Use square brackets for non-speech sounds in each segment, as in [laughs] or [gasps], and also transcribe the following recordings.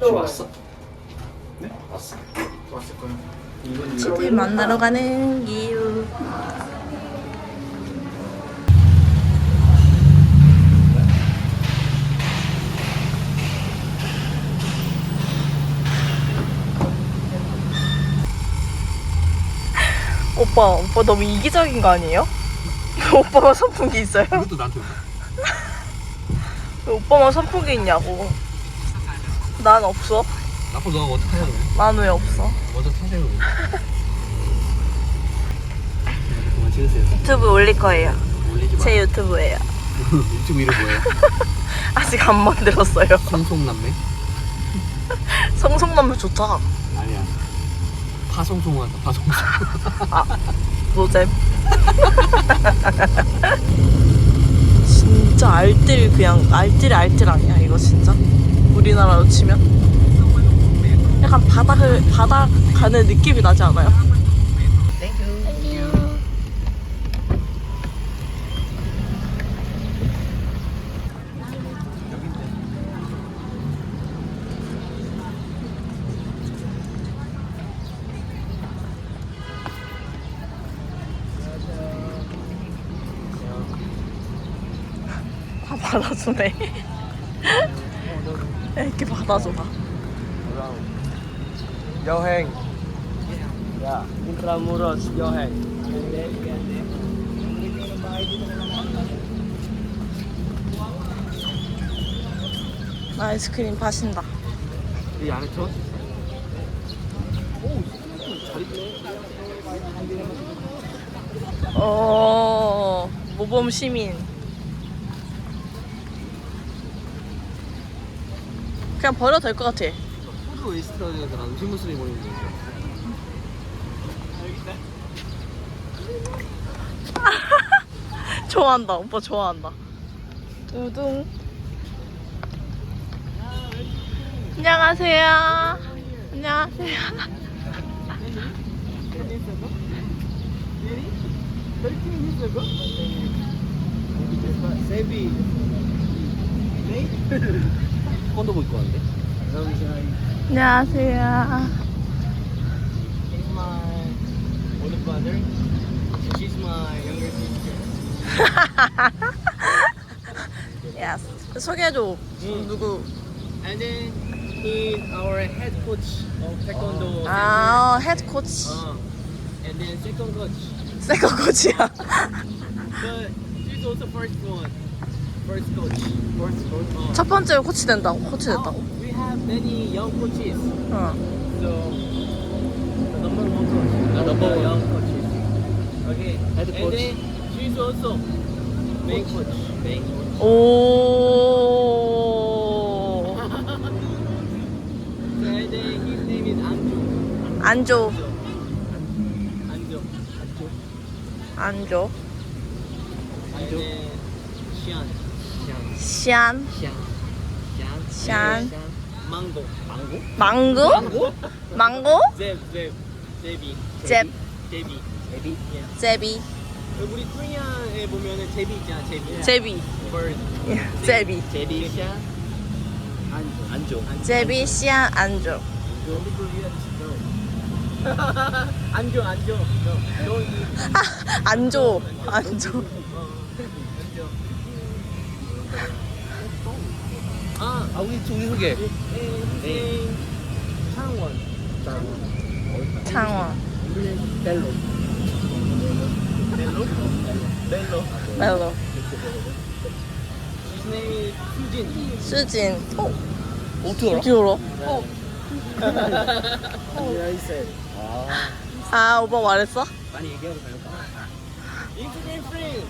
혹시 왔어? 네? 왔어. 왔을 거야. 이건 친구를 만나러 가는 길. [laughs] 오빠, 오빠 너무 이기적인 거 아니에요? [laughs] 오빠만 선풍기 있어요? 이것도 나한테 온다. 왜 오빠만 선풍기 있냐고. 난 없어. 앞으로 너가 타자 그래. 난왜 없어? 먼저 그래. [laughs] 그만 찍으세요. 유튜브 올릴 거예요. 올리지 마. 제 유튜브예요. [laughs] 유튜브 이름 뭐예요? [laughs] 아직 안 만들었어요. 송송남매? 성성남매 좋다. 아니야. 파송송하다. 파송송. 노잼. 진짜 알뜰 그냥 알뜰 알뜰 아니야 이거 진짜? 우리나라로 치면? 약간 바닥을 바닥 가는 느낌이 나지 않아요? 다 받아주네. 이렇게 받아줘봐. 여행. 야, 인트라무로스 여행. 아이스크림 파신다. 이 안에 쳐? 어, 모범 시민. 그냥 버려도 될 것 같아. 푸드 웨이스트라는 사람 음식 무슬림 모이는 거. 좋아한다. 오빠 좋아한다. 두둥. 안녕하세요. 안녕하세요. 세비. 콘도 입고 왔는데? 안녕하세요. He's my older brother. She's my younger sister. 야, 소개해줘. 누구? And then he's our head coach of taekwondo. 아, 헤드 코치. Uh, and then second coach. 세컨 코치야. But she's also first one. First coach. First coach. Uh, 첫 번째 코치 된다고. 코치 됐다고. now we have many young coaches. 어. So the number one coach. The number one young coaches. Okay. Head and coach. then she's also main coach. Main coach. 오. And then his name is Anju. 안조. Anju. 안조. And then Xian. 시안. Mango. Mango? 망고? 망고? Zeb. Zeb. Zebi. 잽. Zebi. Zebi. Yeah. 제비. 우리 코리안에 보면은 제비 있잖아. 제비. 제비. 제비. 제비. xian. 안조. 안조. 제비, 시안, 안조. eat. 아, 안조. 안조. 아, 아, 우리 우리 소개. 네. 창원. 창원. 벨로. 벨로? 벨로. His name is 수진. 수진. 어? 어떻게 알아? 어떻게 알아? 나이스. 아, 오빠 말했어? 많이 얘기하고 다녔다. 인스타그램 프렌드.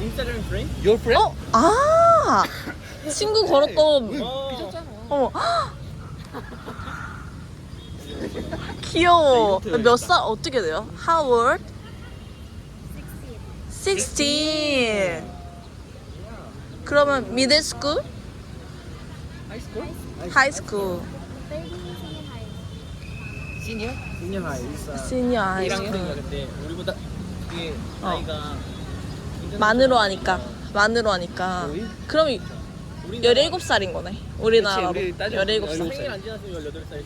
인스타그램 프렌드? Your friend? 어? 아! 친구 걸었던. 어. 어머. 귀여워. 몇 살 어떻게 돼요? How old? 16. 그러면 middle school? 하이스쿨? high school? 시니어? 시니어 하이. senior high 1학년이야 school. 근데 우리보다 이게 어. 나이가 만으로 하니까. 만으로 하니까. 그럼 이- 17살인 거네. 우리나라로. 우리 따지면 17살. 생일 안 지났으면 18살이지.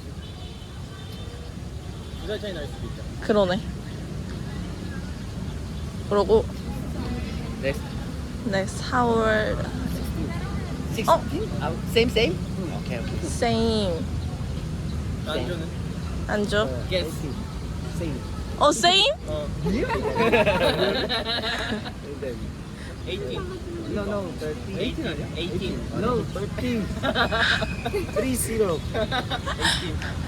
두살 차이 날 수도 있죠. 그러네. 그러고 네. 네 4월 16? 어? 아, same same? 오케이 오케이. same 안주는? 안죠? Guess. Same. 어 same? 어. [laughs] [laughs] 18. No, no, 13. 18 아니야? 18. No, 13. 30. 18.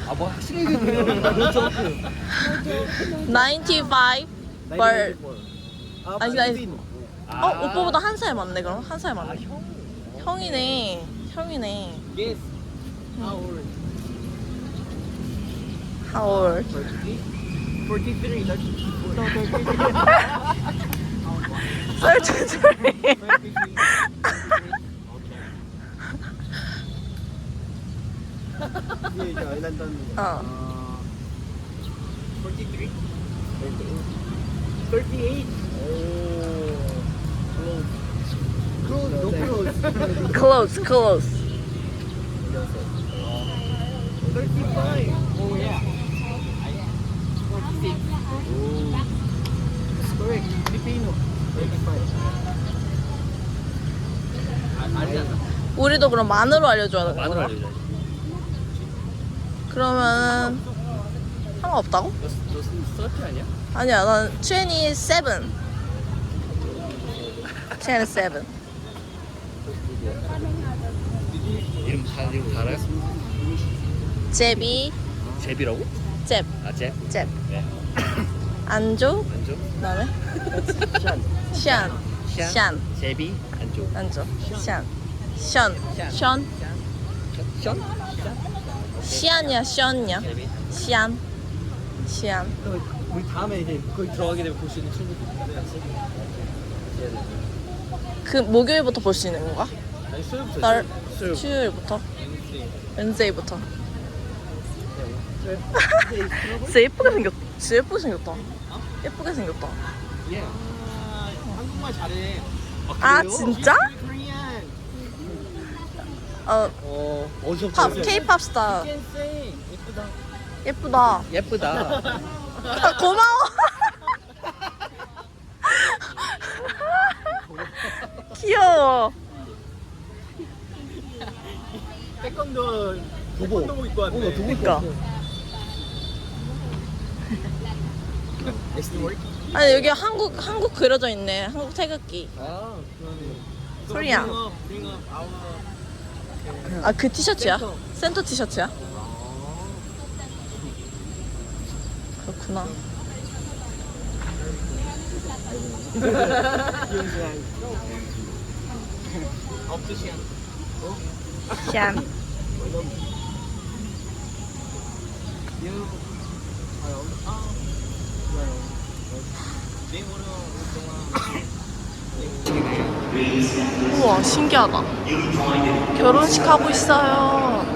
아, 뭐 확실히 얘기해요. No joke. 95 아, 아니, 아니. 어, 오빠보다 한 살 많네, 그럼. 한 살 많네. 형이네. 형이네. Yes. 음. How old? How old? 43? 43, [laughs] [laughs] sorry. Ilan 43? 38. Oh. Close. Close. Close. Close. Close. 35. Oh yeah. 46. Oh. That's correct. Filipino. 35. 아니잖아. 우리도 그럼 만으로 알려줘야 되는 만으로 거야? 알려줘야지. 그러면 상관없다고? 너, 너 아니야? 아니야 난 27 27 이름 다 이름 다 알아요? 제비 제비라고? 잽 아 제. 잽 네. 안조 안조. 그다음에. [laughs] 샨 샨 제비 안조. 안조 샨 션, 션, 션? 시안이야, 션이야, 제비. 시안, 시안. 우리 다음에 이제 거기 들어가게 되면 볼 수 있는 친구들. 그 목요일부터 볼 수 있는 건가? 아니 수요일부터. 날 수요일. 수요일부터, wednesday. wednesday부터. [laughs] 진짜 예쁘게 생겼, 진짜 예쁘게 생겼다. 예쁘게 생겼다. 예. 아, 한국말 잘해. 아 진짜? Korean. 어, 어 어디서 팝, K-팝 스타. Can sing. 예쁘다. 예쁘다. 예쁘다. 아, 고마워. [laughs] 귀여워. 태권도 도보. 태권도복 입고 왔네. 어, [laughs] work? 아니 여기 한국 한국 그려져 있네. 한국 태극기. 아 our. 아그 티셔츠야? 센터. 센터 티셔츠야? 그렇구나. [laughs] 없 우와 신기하다. 결혼식 하고 있어요.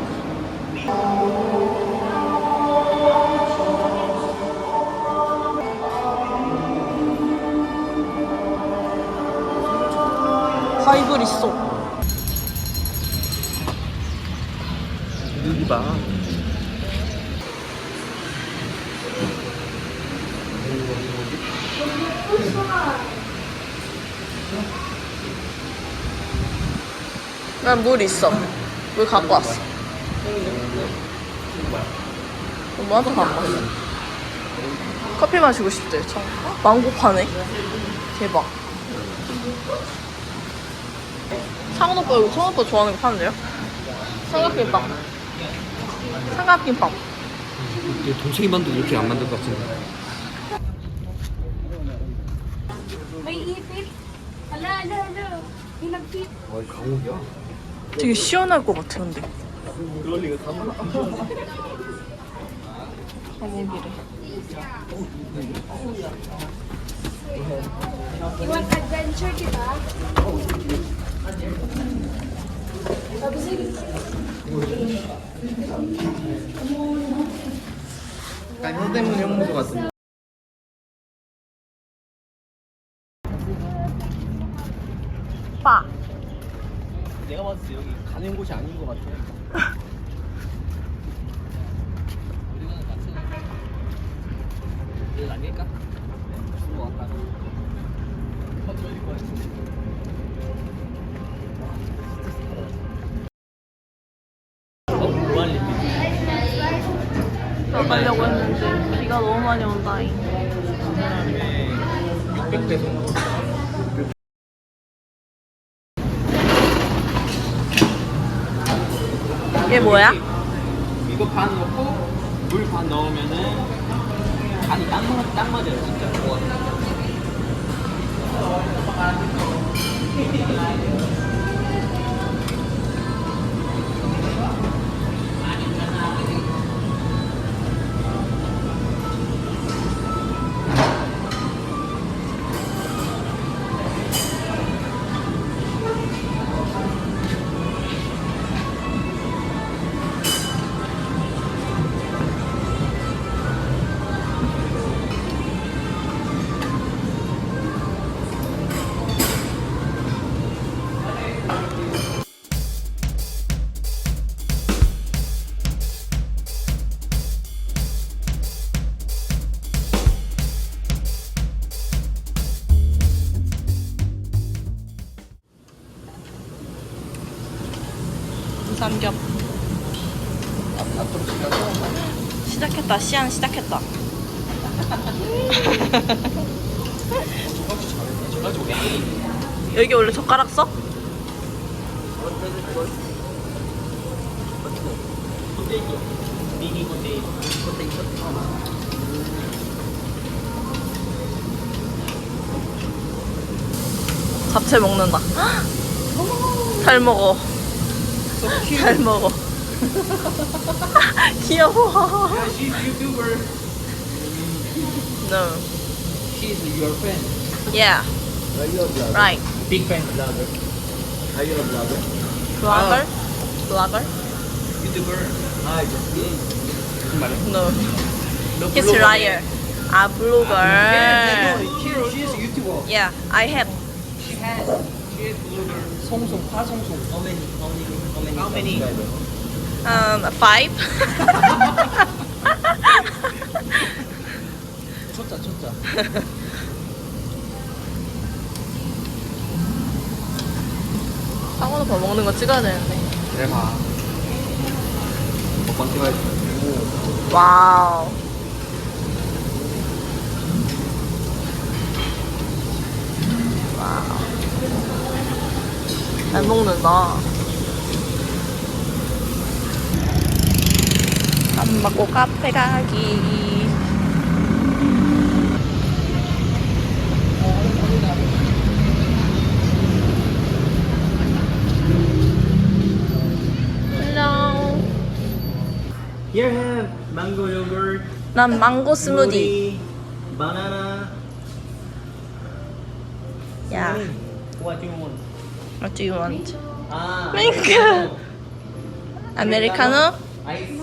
바이블 있어. 여기 봐. 난 물 있어. 물 갖고 왔어. 엄마도 안 마셔. 커피 마시고 싶대. 참. 망고 파네. 대박. 상원 오빠 이거 성원 오빠 좋아하는 거 파는데요? 삼각김밥. 삼각김밥. 동생이 만도 이렇게 안 만들 것 같은데. May ipit. Ala, ala, ala. May nagpit. 되게 시원할 것 같아 근데. 가보기래. You want adventure, di ba? 약간 현대문 형무소 같은. 빠. 내가 봤을 때 여기 가는 곳이 아닌 것 같아. 우리가 같이 일 아닐까? 이게 뭐야? 이거 반 넣고 물 반 넣으면은 간이 딱, 맞, 딱 맞아요 진짜 좋아 삼겹. 시작했다. 시안 시작했다. [laughs] 여기 원래 젓가락 써? 잡채 먹는다. [gasps] 잘 먹어. 잘 먹어. 귀여워. Yeah, she's a YouTuber No. She's your friend Yeah. Are you a vlogger? Right. Big fan Vlogger? Are you a vlogger? Blogger? Blogger? YouTuber 아, just 무슨 말이야? No. 너 He's 블로거네. liar. 아, 블로거. Yeah, she, she's a YouTuber Yeah, I have. She has She is blogger 송송 파송송 How many? How many? How many? How many? Um, five. 초짜 초짜 상어는 더 먹는 거 찍어야 되는데. 그래 봐. 먹방 찍어야지. 와우. 잘 먹는다. 밥 먹고 카페 가기. 안녕. Here have mango yogurt 난 망고 스무디. smoothie, Banana 야, What do you want? What do you want? 아 Mango. 아이스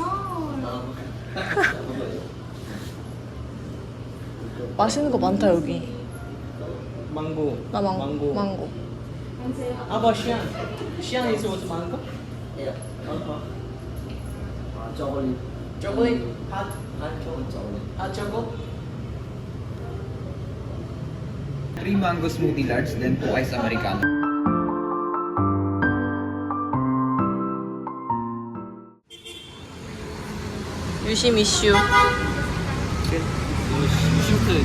맛있는 거 많다 여기. 망고 나 망, 망고 망고. How about Xian? Xian is also mango? Yeah. Uh-huh. 아, chocolate. Chocolate? Hot? Hot chocolate, chocolate. Hot chocolate? Three mango smoothie lads, then two ice americano. 유심 이슈. 슈트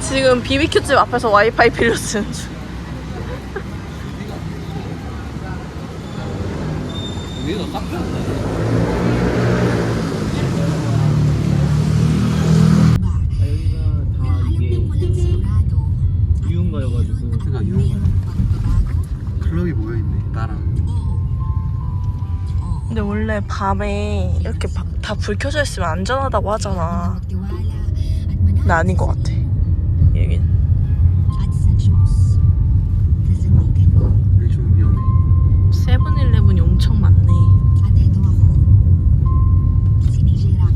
[laughs] 지금 BBQ집 앞에서 와이파이 빌려 쓰는 중. 딱 폈네 원래 밤에 이렇게 다 불 켜져 있으면 안전하다고 하잖아. 근데 아닌 것 같아. 여긴. 세븐일레븐이 엄청 많네.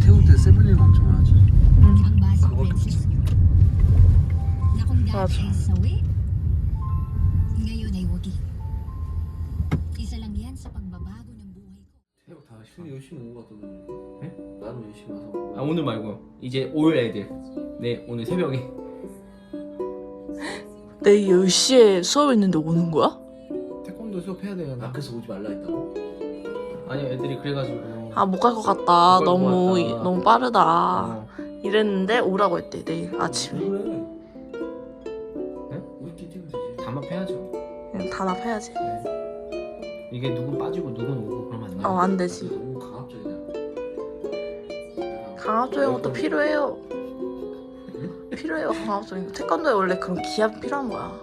태국 때 세븐일레븐 엄청 많았지. 맞아. Ngayon ay wagi. 근데 열심히 온거 같던데. 네? 나는 열심히 와서. 아 오늘 말고 이제 올 애들 네 오늘 새벽에 내일 10시에 수업 있는데 오는 거야? 태권도 수업해야 돼요 아 그래서 오지 말라 했다고? 아니 애들이 그래가지고 아 못 갈 것 같다 못 갈것 너무 같다. 이- 너무 빠르다 어. 이랬는데 오라고 했대 내일 아침에 그래. 네? 우리끼리 뛰면 되지. 담합해야죠 그냥 단합해야지 이게 누군 빠지고 누군 오고 그러면 안 돼요 어안 되지. 너무 강압적이다. 강압적인 것도 필요해요. 필요해요 강압적인 거. 태권도에 원래 그런 기합 필요한 거야